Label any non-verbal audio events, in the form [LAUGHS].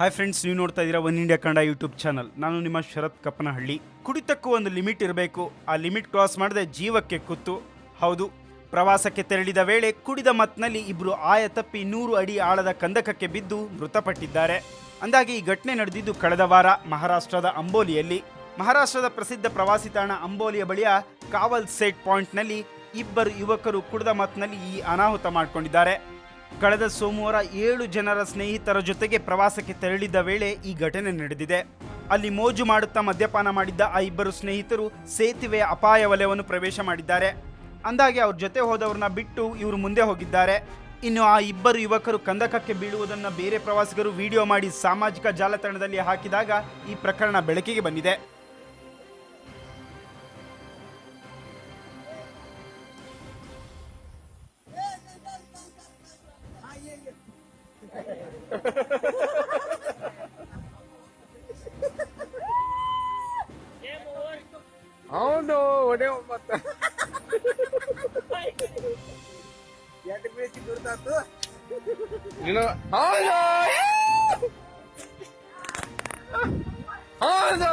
Hi friends ನೀವು ನೋಡ್ತಾ ಇದ್ದೀರಾ one India Kannada YouTube channel ನಾನು ನಿಮ್ಮ ಶರತ್ ಕಪ್ಪನಹಳ್ಳಿ. ಕುಡಿತಕ್ಕೂ ಒಂದು ಲಿಮಿಟ್ ಇರಬೇಕು. ಆ ಲಿಮಿಟ್ ಕ್ರಾಸ್ ಮಾಡದೆ ಜೀವಕ್ಕೆ ಕುತ್ತು. ಹೌದು, ಪ್ರವಾಸಕ್ಕೆ ತೆರಳಿದ ವೇಳೆ ಕುಡಿದ ಮತ್ನಲ್ಲಿ ಇಬ್ಬರು ಆಯ ತಪ್ಪಿ ನೂರು ಅಡಿ ಆಳದ ಕಂದಕಕ್ಕೆ ಬಿದ್ದು ಮೃತಪಟ್ಟಿದ್ದಾರೆ. ಅಂದಾಗಿ ಈ ಘಟನೆ ನಡೆದಿದ್ದು ಕಳೆದ ವಾರ ಮಹಾರಾಷ್ಟ್ರದ ಅಂಬೋಲಿಯಲ್ಲಿ. ಮಹಾರಾಷ್ಟ್ರದ ಪ್ರಸಿದ್ಧ ಪ್ರವಾಸಿ ತಾಣ ಅಂಬೋಲಿಯ ಬಳಿಯ ಕಾವಲ್ ಸೇಟ್ ಪಾಯಿಂಟ್ನಲ್ಲಿ ಇಬ್ಬರು ಯುವಕರು ಕುಡಿದ ಮತ್ನಲ್ಲಿ ಈ ಅನಾಹುತ ಮಾಡಿಕೊಂಡಿದ್ದಾರೆ. ಕಳೆದ ಸೋಮವಾರ ಏಳು ಜನರ ಸ್ನೇಹಿತರ ಜೊತೆಗೆ ಪ್ರವಾಸಕ್ಕೆ ತೆರಳಿದ್ದ ವೇಳೆ ಈ ಘಟನೆ ನಡೆದಿದೆ. ಅಲ್ಲಿ ಮೋಜು ಮಾಡುತ್ತಾ ಮದ್ಯಪಾನ ಮಾಡಿದ್ದ ಆ ಇಬ್ಬರು ಸ್ನೇಹಿತರು ಸೇತುವೆಯ ಅಪಾಯ ವಲಯವನ್ನು ಪ್ರವೇಶ ಮಾಡಿದ್ದಾರೆ. ಅಂದಾಗೆ ಅವ್ರ ಜೊತೆ ಹೋದವ್ರನ್ನ ಬಿಟ್ಟು ಇವರು ಮುಂದೆ ಹೋಗಿದ್ದಾರೆ. ಇನ್ನು ಆ ಇಬ್ಬರು ಯುವಕರು ಕಂದಕಕ್ಕೆ ಬೀಳುವುದನ್ನ ಬೇರೆ ಪ್ರವಾಸಿಗರು ವಿಡಿಯೋ ಮಾಡಿ ಸಾಮಾಜಿಕ ಜಾಲತಾಣದಲ್ಲಿ ಹಾಕಿದಾಗ ಈ ಪ್ರಕರಣ ಬೆಳಕಿಗೆ ಬಂದಿದೆ. [LAUGHS] ಅವನು ಒಡೆ ಮತ್ತ ಎಟ್ ಬೇಸಿ ಗುರ್ತಾತು. ನೀನು ಹೌದು! [LAUGHS] ಹೌದು! ಒಡೆ.